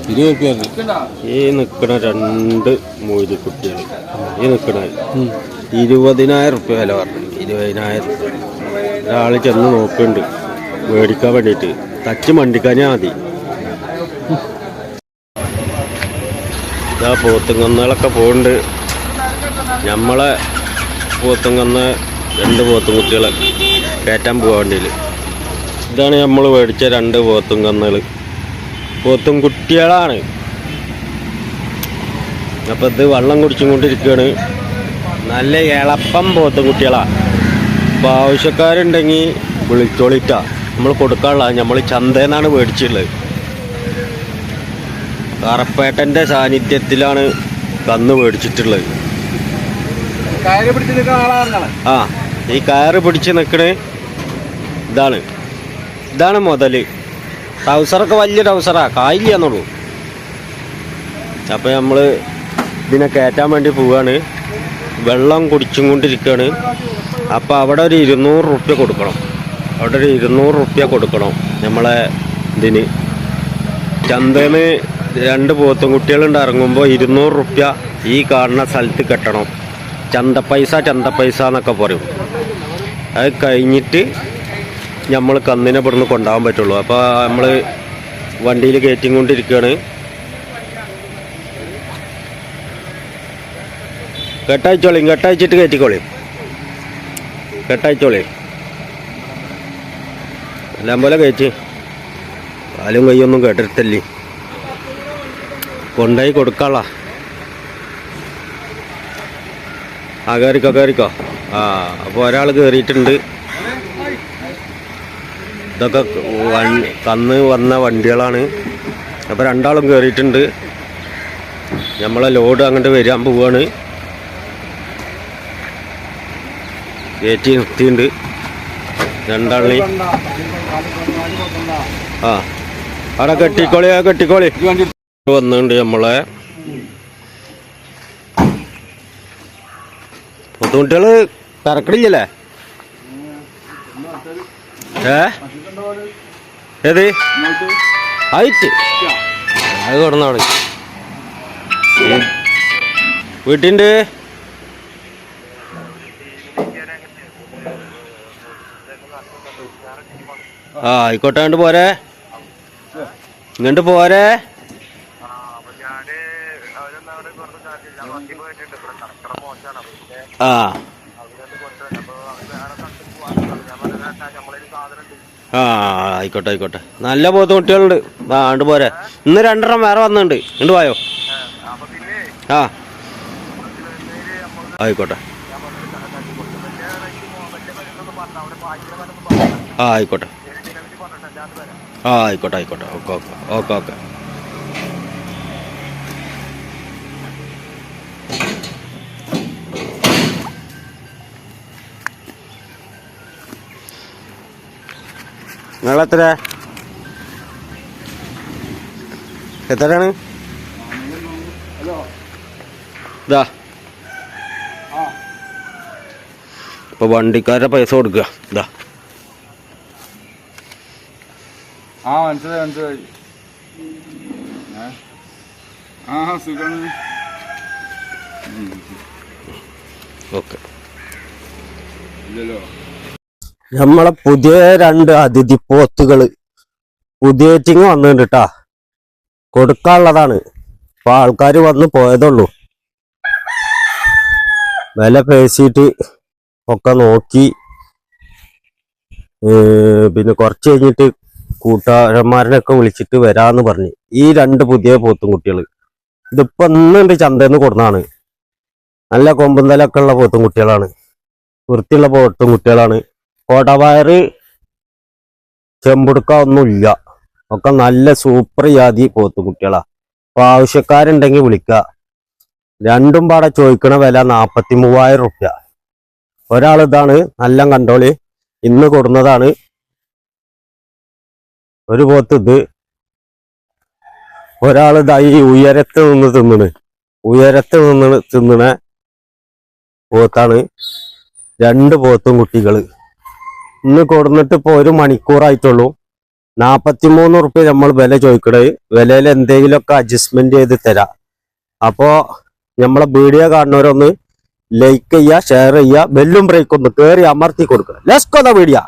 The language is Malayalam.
റുപ്യ ഈ നിൽക്കണ രണ്ട് മൂരി കുട്ടികൾ ഈ നിൽക്കണ ഇരുപതിനായിരം റുപ്യ വില പറഞ്ഞു. ഇരുപതിനായിരം ഒരാൾ ചെന്ന് നോക്കുന്നുണ്ട് മേടിക്കാൻ വേണ്ടിയിട്ട് തച്ച് മണ്ടിക്കാഞ്ഞാ മതി. ഇതാ പോത്തുങ്കന്നുകളൊക്കെ പോകുന്നുണ്ട് നമ്മളെ പോത്തുങ്കന്ന് രണ്ട് പോത്തും കുട്ടികളെ കയറ്റാൻ പോകാൻ വേണ്ടിയിൽ ഇതാണ് നമ്മൾ മേടിച്ച രണ്ട് പോത്തും കന്നുകൾ പോത്തും കുട്ടികളാണ് അപ്പൊ ഇത് വെള്ളം കുടിച്ചും കൊണ്ടിരിക്കുകയാണ് നല്ല ഇളപ്പം പോത്തും കുട്ടികളാണ് അപ്പൊ ആവശ്യക്കാരുണ്ടെങ്കിൽ വിളിച്ചോളിട്ട. നമ്മൾ കൊടുക്കാനുള്ള നമ്മൾ ചന്തേന്നാണ് മേടിച്ചിട്ടുള്ളത്. കറപ്പേട്ടന്റെ സാന്നിധ്യത്തിലാണ് കന്ന് മേടിച്ചിട്ടുള്ളത്. ആ ഈ കയറ് പിടിച്ച് നിൽക്കണേ ഇതാണ്. ഇതാണ് മുതൽ. ട്രൗസറൊക്കെ വലിയ ട്രൗസറാ കായില്ലാന്നുള്ളൂ. അപ്പം നമ്മൾ ഇതിനെ കയറ്റാൻ വേണ്ടി പോവാണ്. വെള്ളം കുടിച്ചും കൊണ്ടിരിക്കുകയാണ് അപ്പോൾ അവിടെ ഒരു ഇരുന്നൂറ് റുപ്യ കൊടുക്കണം. അവിടെ ഒരു ഇരുന്നൂറ് റുപ്യ കൊടുക്കണം നമ്മളെ ഇതിന്. ചന്തന് രണ്ട് പോത്തും കുട്ടികളുണ്ട്. ഇറങ്ങുമ്പോൾ ഇരുന്നൂറ് റുപ്യ ഈ കാണുന്ന സ്ഥലത്ത് കെട്ടണം. ചന്ത പൈസ ചന്ത പൈസ എന്നൊക്കെ പറയും. അത് കഴിഞ്ഞിട്ട് നമ്മൾ കന്നിനെ ഇവിടുന്ന് കൊണ്ടാവാൻ പറ്റുള്ളൂ. അപ്പോൾ നമ്മൾ വണ്ടിയിൽ കയറ്റിയും കൊണ്ടിരിക്കുകയാണ്. കെട്ടയച്ചോളിയും കെട്ടയച്ചിട്ട് കയറ്റിക്കോളിയും കെട്ടയച്ചോളിയും എല്ലാം പോലെ കയറ്റി. കാലും കൈയൊന്നും കേട്ടിട്ടല്ലേ. കൊണ്ടായി കൊടുക്കാളാ. ആ കയറിക്കോ ആ അപ്പോൾ ഒരാൾ കയറിയിട്ടുണ്ട്. ഇതൊക്കെ കന്ന് വന്ന വണ്ടികളാണ്. അപ്പോൾ രണ്ടാളും കയറിയിട്ടുണ്ട് നമ്മളെ ലോഡ് അങ്ങോട്ട് വരാൻ പോവാണ്. കയറ്റി നിർത്തിയിട്ടുണ്ട്. രണ്ടാളി ആ. അവിടെ കെട്ടിക്കോളി ആ കെട്ടിക്കോളി. വന്നിട്ടുണ്ട് നമ്മളെ ബുദ്ധിമുട്ടുകൾ തിരക്കടില്ലല്ലേ? ഏ? ഏത്? ഹൈറ്റ്? അത് കിടന്നാണ് വീട്ടിന്റെ ആ ആയിക്കോട്ടെ അങ്ങോട്ട് പോരെ. ഇങ്ങോട്ട് പോരെ. ആ. ആ ആയിക്കോട്ടെ ആയിക്കോട്ടെ. നല്ല പോത്ത് കുട്ടികളുണ്ട്. ആ ഉണ്ട് പോരെ. ഇന്ന് രണ്ടെണ്ണം വേറെ വന്നിട്ടുണ്ട് ഉണ്ട് പോയോ ആ ആയിക്കോട്ടെ. ആ ആയിക്കോട്ടെ. ആ ആയിക്കോട്ടെ ആയിക്കോട്ടെ. Okay okay okay okay. നിങ്ങളെത്ര എത്രയാണ്? ഇതാ. ഇപ്പൊ വണ്ടിക്കാരുടെ പൈസ കൊടുക്കുക. ഇതാ. ആ മനസ്സിലായി മനസ്സിലായി. ആ സുഖമാണ്. ഓക്കെ. ഇല്ലല്ലോ. നമ്മളെ പുതിയ രണ്ട് അതിഥി പോത്തുകൾ. പുതിയ വന്നിട്ടുണ്ട് കേട്ടാ കൊടുക്കാനുള്ളതാണ്. ഇപ്പൊ ആൾക്കാർ വന്ന് പോയതുള്ളൂ. വില പേശിയിട്ട് ഒക്കെ നോക്കി. പിന്നെ കുറച്ച് കഴിഞ്ഞിട്ട് കൂട്ടുകാരന്മാരനൊക്കെ വിളിച്ചിട്ട് വരാന്ന് പറഞ്ഞു. ഈ രണ്ട് പുതിയ പോത്തും കുട്ടികൾ ഇതിപ്പോ ഇന്നുണ്ട് ചന്തന്ന് കൊടുന്നാണ് നല്ല കൊമ്പന്തലൊക്കെ ഉള്ള പോത്തും കുട്ടികളാണ്. വൃത്തിയുള്ള പോത്തും കുട്ടികളാണ്. കോടവയറ് ചെമ്പുടുക്ക ഒന്നുമില്ല. ഒക്കെ നല്ല സൂപ്പർ ജാതി പോത്തു കുട്ടികളാ അപ്പൊ ആവശ്യക്കാരുണ്ടെങ്കിൽ വിളിക്ക. രണ്ടും പാടെ ചോദിക്കണ വില നാപ്പത്തി മൂവായിരം റുപ്യ. ഒരാൾ ഇതാണ് നല്ല കണ്ടോളി. ഇന്ന് കൊടുന്നതാണ്. ഒരു പോത്ത് ഇത്. ഒരാൾ ഇതാ ഈ ഉയരത്ത് നിന്ന് തിന്നണ്. ഉയരത്ത് നിന്ന് തിന്നണ പോത്താണ്. രണ്ട് പോത്തും കുട്ടികൾ. ഇന്ന് കൊടുന്നിട്ട് ഇപ്പോൾ ഒരു മണിക്കൂറായിട്ടുള്ളൂ. നാൽപ്പത്തിമൂന്ന് റുപ്യ നമ്മൾ വില ചോദിക്കണത് വിലയിൽ എന്തെങ്കിലുമൊക്കെ അഡ്ജസ്റ്റ്മെന്റ് ചെയ്ത് തരാം. അപ്പോൾ നമ്മളെ വീഡിയോ കാണുന്നവരൊന്ന് ലൈക്ക് ചെയ്യുക ഷെയർ ചെയ്യുക ബെല്ലും ബ്രേക്കും ഒന്ന് കയറി അമർത്തി കൊടുക്കുക. Let's go video